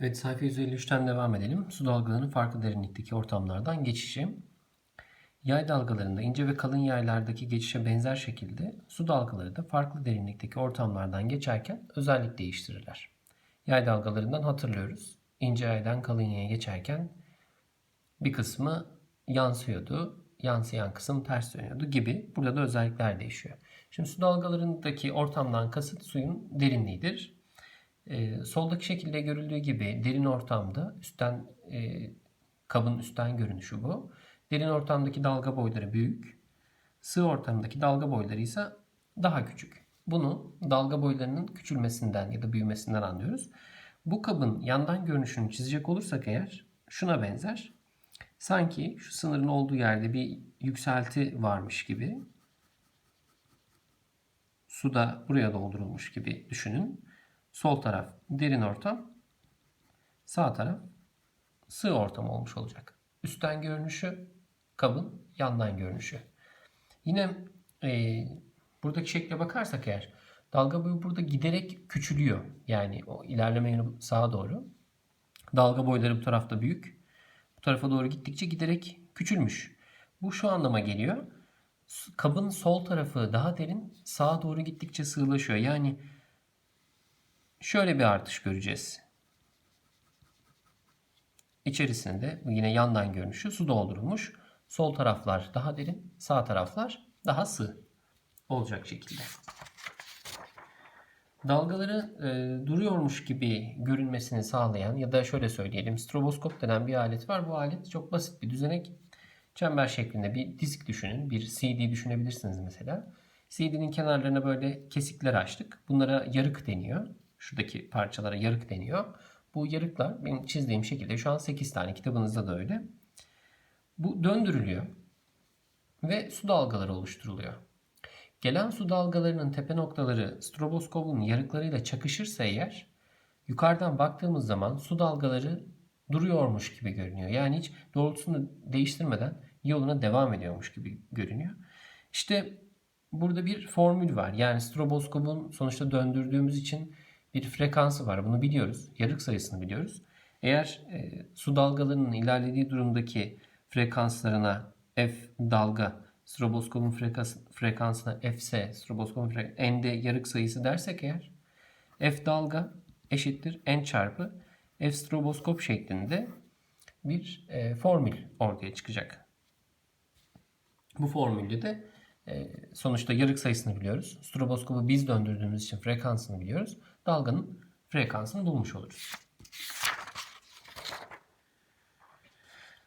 Evet sayfa 153'ten devam edelim. Su dalgalarının farklı derinlikteki ortamlardan geçişi. Yay dalgalarında ince ve kalın yaylardaki geçişe benzer şekilde su dalgaları da farklı derinlikteki ortamlardan geçerken özellik değiştirirler. Yay dalgalarından hatırlıyoruz. İnce yaydan kalın yaya geçerken bir kısmı yansıyordu. Yansıyan kısım ters dönüyordu gibi. Burada da özellikler değişiyor. Şimdi su dalgalarındaki ortamdan kasıt suyun derinliğidir. Ee, soldaki şekilde görüldüğü gibi derin ortamda üstten e, kabın üstten görünüşü bu. Derin ortamdaki dalga boyları büyük. Sığ ortamdaki dalga boyları ise daha küçük. Bunu dalga boylarının küçülmesinden ya da büyümesinden anlıyoruz. Bu kabın yandan görünüşünü çizecek olursak eğer şuna benzer. Sanki şu sınırın olduğu yerde bir yükselti varmış gibi. Su da buraya doldurulmuş gibi düşünün. Sol taraf derin ortam, sağ taraf sığ ortam olmuş olacak. Üstten görünüşü kabın yandan görünüşü. Yine e, buradaki şekle bakarsak eğer dalga boyu burada giderek küçülüyor. Yani o ilerleme yönü sağa doğru. Dalga boyları bu tarafta büyük. Bu tarafa doğru gittikçe giderek küçülmüş. Bu şu anlama geliyor. Kabın sol tarafı daha derin, sağa doğru gittikçe sığlaşıyor. Yani şöyle bir artış göreceğiz. İçerisinde yine yandan görünüşü su doldurulmuş. Sol taraflar daha derin, sağ taraflar daha sığ olacak şekilde. Dalgaları e, duruyormuş gibi görünmesini sağlayan ya da şöyle söyleyelim stroboskop denen bir alet var. Bu alet çok basit bir düzenek. Çember şeklinde bir disk düşünün. Bir CD düşünebilirsiniz mesela. CD'nin kenarlarına böyle kesikler açtık. Bunlara yarık deniyor. Şuradaki parçalara yarık deniyor. Bu yarıklar benim çizdiğim şekilde şu an 8 tane kitabınızda da öyle. Bu döndürülüyor ve su dalgaları oluşturuluyor. Gelen su dalgalarının tepe noktaları stroboskopun yarıklarıyla çakışırsa eğer yukarıdan baktığımız zaman su dalgaları duruyormuş gibi görünüyor. Yani hiç doğrultusunu değiştirmeden yoluna devam ediyormuş gibi görünüyor. İşte burada bir formül var. Yani stroboskopun sonuçta döndürdüğümüz için bir frekansı var. Bunu biliyoruz. Yarık sayısını biliyoruz. Eğer e, su dalgalarının ilerlediği durumdaki frekanslarına f dalga stroboskopun frekans, frekansına fs stroboskopun frekansına n'de yarık sayısı dersek eğer f dalga eşittir n çarpı f stroboskop şeklinde bir e, formül ortaya çıkacak. Bu formülde de e, sonuçta yarık sayısını biliyoruz. Stroboskopu biz döndürdüğümüz için frekansını biliyoruz. Dalganın frekansını bulmuş oluruz.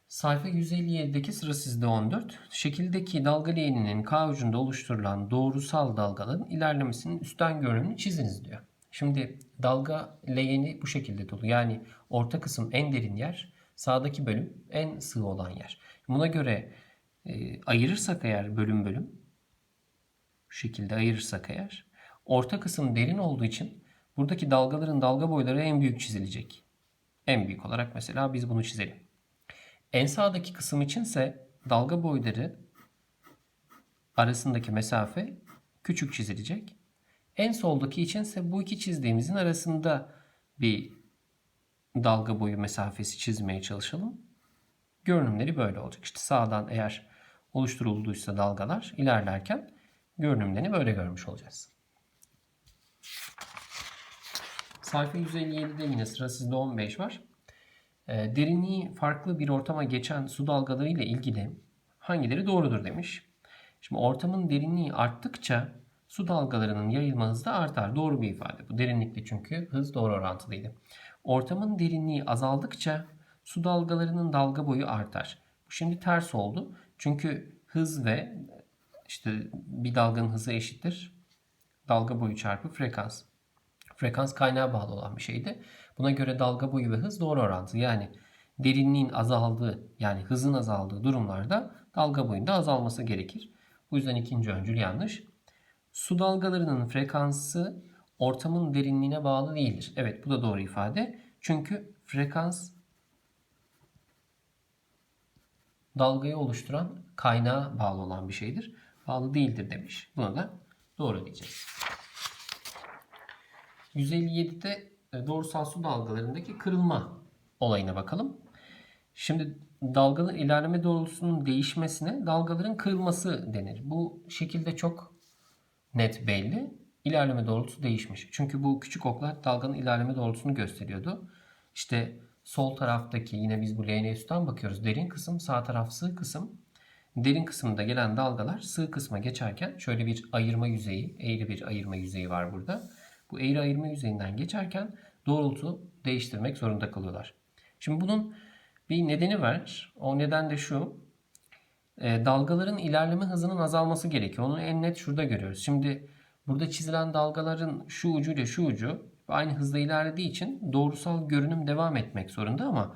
Sayfa 157'deki sıra sizde 14. Şekildeki dalga leğeninin K ucunda oluşturulan doğrusal dalgaların ilerlemesinin üstten görünümünü çiziniz diyor. Şimdi dalga leğeni bu şekilde dolu. Yani orta kısım en derin yer, sağdaki bölüm en sığ olan yer. Buna göre e, ayırırsak eğer bölüm bölüm, şu şekilde ayırırsak eğer, orta kısım derin olduğu için buradaki dalgaların dalga boyları en büyük çizilecek. En büyük olarak mesela biz bunu çizelim. En sağdaki kısım içinse dalga boyları arasındaki mesafe küçük çizilecek. En soldaki içinse bu iki çizdiğimizin arasında bir dalga boyu mesafesi çizmeye çalışalım. Görünümleri böyle olacak. İşte sağdan eğer oluşturulduysa dalgalar ilerlerken görünümlerini böyle görmüş olacağız. Sayfa 157'de yine sıra sizde 15 var. E, derinliği farklı bir ortama geçen su dalgaları ile ilgili hangileri doğrudur demiş. Şimdi ortamın derinliği arttıkça su dalgalarının yayılma hızı da artar. Doğru bir ifade bu. Derinlikli çünkü hız doğru orantılıydı. Ortamın derinliği azaldıkça su dalgalarının dalga boyu artar. Bu şimdi ters oldu. Çünkü hız ve işte bir dalganın hızı eşittir. Dalga boyu çarpı frekans. Frekans kaynağa bağlı olan bir şeydi. Buna göre dalga boyu ve hız doğru orantılı. Yani derinliğin azaldığı yani hızın azaldığı durumlarda dalga boyunda azalması gerekir. Bu yüzden ikinci öncül yanlış. Su dalgalarının frekansı ortamın derinliğine bağlı değildir. Evet bu da doğru ifade. Çünkü frekans dalgayı oluşturan kaynağa bağlı olan bir şeydir. Bağlı değildir demiş. Buna da doğru diyeceğiz. 157'de e, doğrusal su dalgalarındaki kırılma olayına bakalım. Şimdi dalgaların ilerleme doğrultusunun değişmesine dalgaların kırılması denir. Bu şekilde çok net belli. İlerleme doğrultusu değişmiş. Çünkü bu küçük oklar dalganın ilerleme doğrultusunu gösteriyordu. İşte sol taraftaki yine biz bu LNS'den bakıyoruz. Derin kısım, sağ taraf sığ kısım. Derin kısımda gelen dalgalar sığ kısma geçerken şöyle bir ayırma yüzeyi, eğri bir ayırma yüzeyi var burada. Bu eğri ayırma yüzeyinden geçerken doğrultu değiştirmek zorunda kalıyorlar. Şimdi bunun bir nedeni var. O neden de şu. E, dalgaların ilerleme hızının azalması gerekiyor. Onu en net şurada görüyoruz. Şimdi burada çizilen dalgaların şu ucu ile şu ucu aynı hızda ilerlediği için doğrusal görünüm devam etmek zorunda ama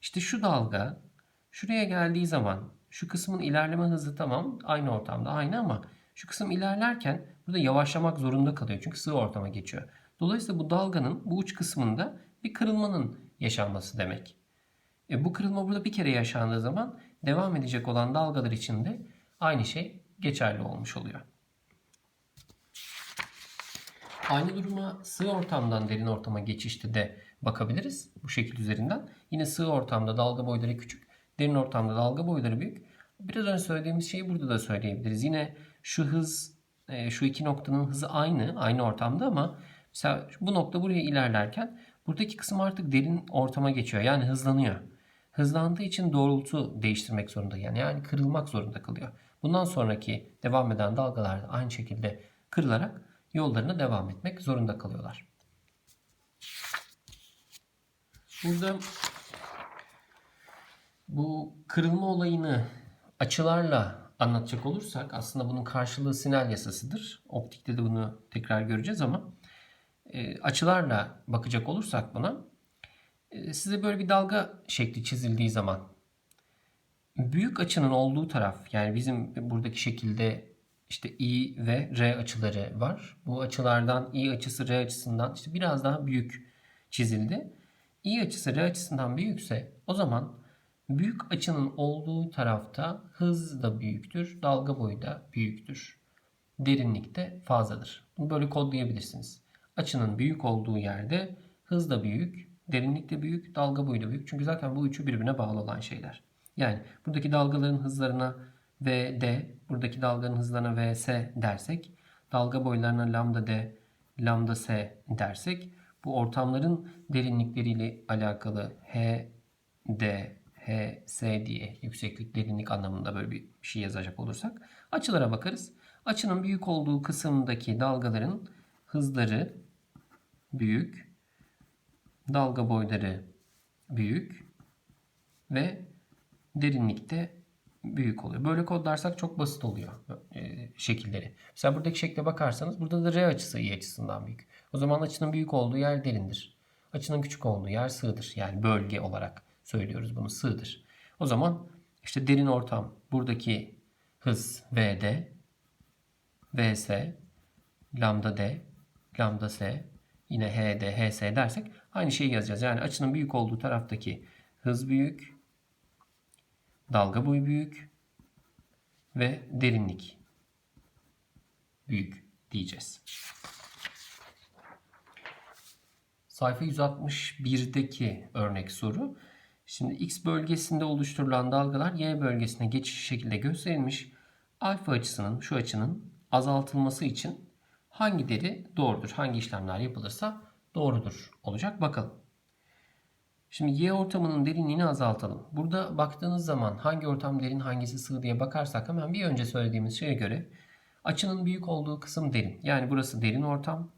işte şu dalga şuraya geldiği zaman şu kısmın ilerleme hızı tamam aynı ortamda aynı ama şu kısım ilerlerken burada yavaşlamak zorunda kalıyor. Çünkü sığ ortama geçiyor. Dolayısıyla bu dalganın bu uç kısmında bir kırılmanın yaşanması demek. E bu kırılma burada bir kere yaşandığı zaman devam edecek olan dalgalar için de aynı şey geçerli olmuş oluyor. Aynı duruma sığ ortamdan derin ortama geçişte de bakabiliriz bu şekil üzerinden. Yine sığ ortamda dalga boyları küçük, derin ortamda dalga boyları büyük. Biraz önce söylediğimiz şeyi burada da söyleyebiliriz. Yine şu hız, e, şu iki noktanın hızı aynı, aynı ortamda ama mesela bu nokta buraya ilerlerken buradaki kısım artık derin ortama geçiyor. Yani hızlanıyor. Hızlandığı için doğrultu değiştirmek zorunda yani, yani kırılmak zorunda kalıyor. Bundan sonraki devam eden dalgalar da aynı şekilde kırılarak yollarına devam etmek zorunda kalıyorlar. Burada bu kırılma olayını açılarla anlatacak olursak aslında bunun karşılığı sinel yasasıdır. Optikte de bunu tekrar göreceğiz ama e, açılarla bakacak olursak buna e, size böyle bir dalga şekli çizildiği zaman büyük açının olduğu taraf yani bizim buradaki şekilde işte I ve R açıları var. Bu açılardan I açısı R açısından işte biraz daha büyük çizildi. I açısı R açısından büyükse o zaman büyük açının olduğu tarafta hız da büyüktür, dalga boyu da büyüktür. Derinlik de fazladır. Bunu böyle kodlayabilirsiniz. Açının büyük olduğu yerde hız da büyük, derinlik de büyük, dalga boyu da büyük. Çünkü zaten bu üçü birbirine bağlı olan şeyler. Yani buradaki dalgaların hızlarına V, D, buradaki dalganın hızlarına V, S dersek, dalga boylarına lambda D, lambda S dersek, bu ortamların derinlikleriyle alakalı H, D, H, S diye yükseklik, derinlik anlamında böyle bir şey yazacak olursak açılara bakarız. Açının büyük olduğu kısımdaki dalgaların hızları büyük, dalga boyları büyük ve derinlikte büyük oluyor. Böyle kodlarsak çok basit oluyor e, şekilleri. Mesela buradaki şekle bakarsanız burada da R açısı I açısından büyük. O zaman açının büyük olduğu yer derindir. Açının küçük olduğu yer sığdır. Yani bölge olarak söylüyoruz bunu sığdır. O zaman işte derin ortam buradaki hız VD, VS, lambda D, lambda S, yine HD, HS dersek aynı şeyi yazacağız. Yani açının büyük olduğu taraftaki hız büyük, dalga boyu büyük ve derinlik büyük diyeceğiz. Sayfa 161'deki örnek soru. Şimdi X bölgesinde oluşturulan dalgalar Y bölgesine geçiş şekilde gösterilmiş. Alfa açısının, şu açının azaltılması için hangileri doğrudur? Hangi işlemler yapılırsa doğrudur olacak. Bakalım. Şimdi Y ortamının derinliğini azaltalım. Burada baktığınız zaman hangi ortam derin hangisi sığ diye bakarsak hemen bir önce söylediğimiz şeye göre açının büyük olduğu kısım derin. Yani burası derin ortam.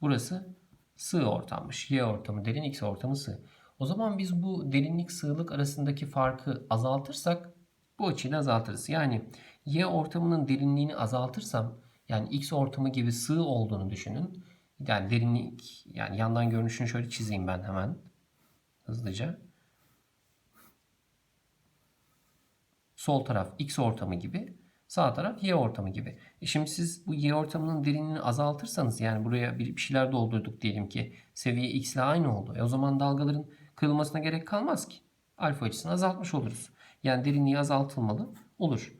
Burası sığ ortammış. Y ortamı derin, X ortamı sığ. O zaman biz bu derinlik sığlık arasındaki farkı azaltırsak bu açıyı azaltırız. Yani Y ortamının derinliğini azaltırsam yani X ortamı gibi sığ olduğunu düşünün. Yani derinlik yani yandan görünüşünü şöyle çizeyim ben hemen hızlıca. Sol taraf X ortamı gibi, sağ taraf Y ortamı gibi. E şimdi siz bu Y ortamının derinliğini azaltırsanız yani buraya bir şeyler doldurduk diyelim ki seviye X ile aynı oldu. E o zaman dalgaların kırılmasına gerek kalmaz ki. Alfa açısını azaltmış oluruz. Yani derinliği azaltılmalı olur.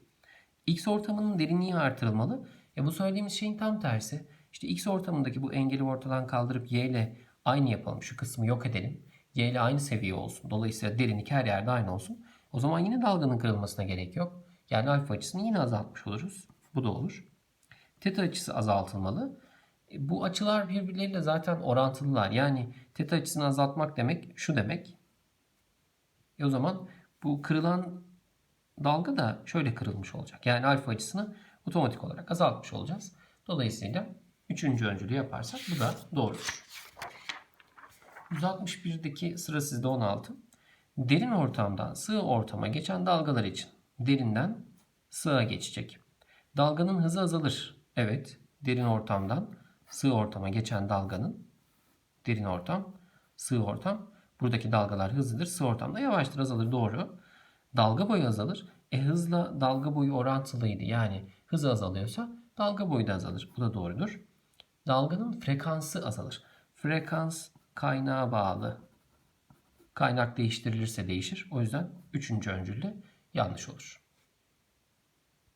X ortamının derinliği artırılmalı. E bu söylediğimiz şeyin tam tersi. İşte X ortamındaki bu engeli ortadan kaldırıp Y ile aynı yapalım. Şu kısmı yok edelim. Y ile aynı seviye olsun. Dolayısıyla derinlik her yerde aynı olsun. O zaman yine dalganın kırılmasına gerek yok. Yani alfa açısını yine azaltmış oluruz. Bu da olur. Teta açısı azaltılmalı. Bu açılar birbirleriyle zaten orantılılar. Yani teta açısını azaltmak demek şu demek. E o zaman bu kırılan dalga da şöyle kırılmış olacak. Yani alfa açısını otomatik olarak azaltmış olacağız. Dolayısıyla üçüncü öncülü yaparsak bu da doğrudur. 161'deki sıra sizde 16. Derin ortamdan sığ ortama geçen dalgalar için derinden sığ'a geçecek. Dalganın hızı azalır. Evet, derin ortamdan sığ ortama geçen dalganın derin ortam, sığ ortam. Buradaki dalgalar hızlıdır. Sığ ortamda yavaştır, azalır. Doğru. Dalga boyu azalır. E hızla dalga boyu orantılıydı. Yani hızı azalıyorsa dalga boyu da azalır. Bu da doğrudur. Dalganın frekansı azalır. Frekans kaynağa bağlı. Kaynak değiştirilirse değişir. O yüzden üçüncü öncülde yanlış olur.